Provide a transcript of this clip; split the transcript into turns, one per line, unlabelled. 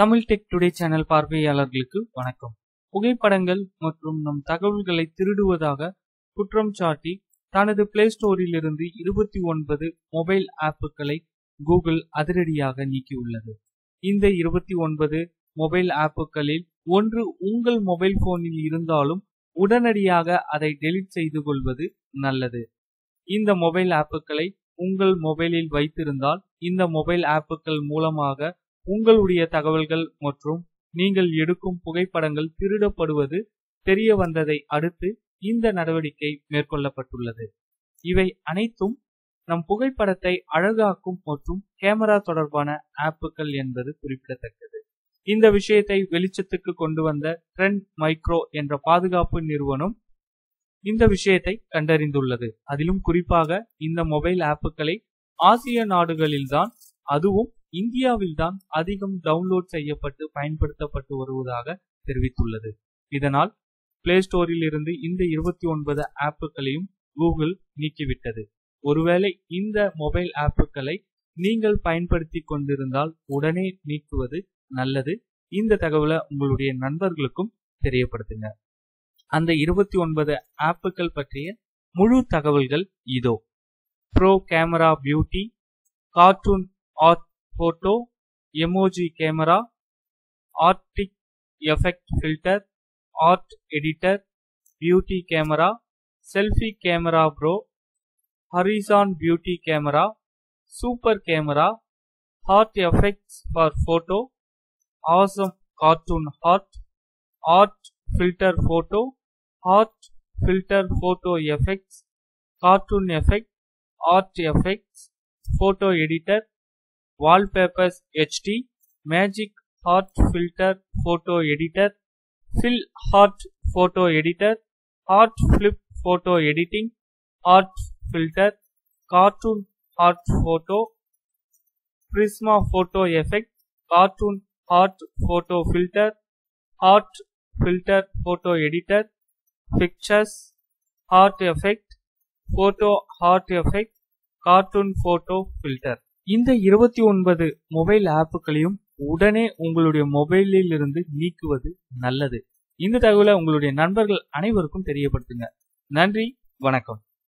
Tamil tech today channel பார்வையாளர்களுக்கு வணக்கம். புகைப்படங்கள் மற்றும் நம் தகவல்களை திருடுவதாக குற்றம் சாட்டி தனது பிளே ஸ்டோரிலிருந்து இருபத்தி ஒன்பது மொபைல் ஆப்புகளை கூகுள் அதிரடியாக நீக்கியுள்ளது. இந்த இருபத்தி ஒன்பது மொபைல் ஆப்புகளில் ஒன்று உங்கள் மொபைல் போனில் இருந்தாலும் உடனடியாக அதை டெலிட் செய்து கொள்வது நல்லது. இந்த மொபைல் ஆப்புகளை உங்கள் மொபைலில் வைத்திருந்தால் இந்த மொபைல் ஆப்புகள் மூலமாக உங்களுடைய தகவல்கள் மற்றும் நீங்கள் எடுக்கும் புகைப்படங்கள் திருடப்படுவது தெரிய வந்ததை அடுத்து இந்த நடவடிக்கை மேற்கொள்ளப்பட்டுள்ளது. இவை அனைத்தும் நம் புகைப்படத்தை அழகாக்கும் மற்றும் கேமரா தொடர்பான ஆப்புகள் என்பது குறிப்பிடத்தக்கது. இந்த விஷயத்தை வெளிச்சத்துக்கு கொண்டு வந்த ட்ரெண்ட் மைக்ரோ என்ற பாதுகாப்பு நிறுவனம் இந்த விஷயத்தை கண்டறிந்துள்ளது. அதிலும் குறிப்பாக இந்த மொபைல் ஆப்புகளை ஆசிய நாடுகளில்தான் அதுவும் இந்தியாவில்தான் அதிகம் டவுன்லோட் செய்யப்பட்டு பயன்படுத்தப்பட்டு வருவதாக தெரிவித்துள்ளது. இதனால் பிளே ஸ்டோரில் இருந்து இந்த இருபத்தி ஒன்பது ஆப்புகளையும் கூகுள் நீக்கிவிட்டது. ஒருவேளை இந்த மொபைல் ஆப்புகளை நீங்கள் பயன்படுத்தி கொண்டிருந்தால் உடனே நீக்குவது நல்லது. இந்த தகவலை உங்களுடைய நண்பர்களுக்கும் தெரியப்படுத்துங்க. அந்த இருபத்தி ஒன்பது ஆப்புகள் பற்றிய முழு தகவல்கள் இதோ. Bro camera beauty cartoon art photo emoji camera arctic effect filter art editor beauty camera selfie camera bro horizon beauty camera super camera heart effects for photo awesome cartoon heart art filter photo heart filter photo effects cartoon effect art effects photo editor wallpapers HD magic heart filter photo editor fill heart photo editor heart flip photo editing heart filter cartoon heart photo prisma photo effect cartoon heart photo filter heart filter photo editor pictures heart effect photo heart effect cartoon photo filter. இந்த இருபத்தி ஒன்பது mobile ஆப்புகளையும் உடனே உங்களுடைய மொபைலில் இருந்து நீக்குவது நல்லது. இந்த தகவலை உங்களுடைய நண்பர்கள் அனைவருக்கும் தெரியப்படுத்துங்க. நன்றி வணக்கம்.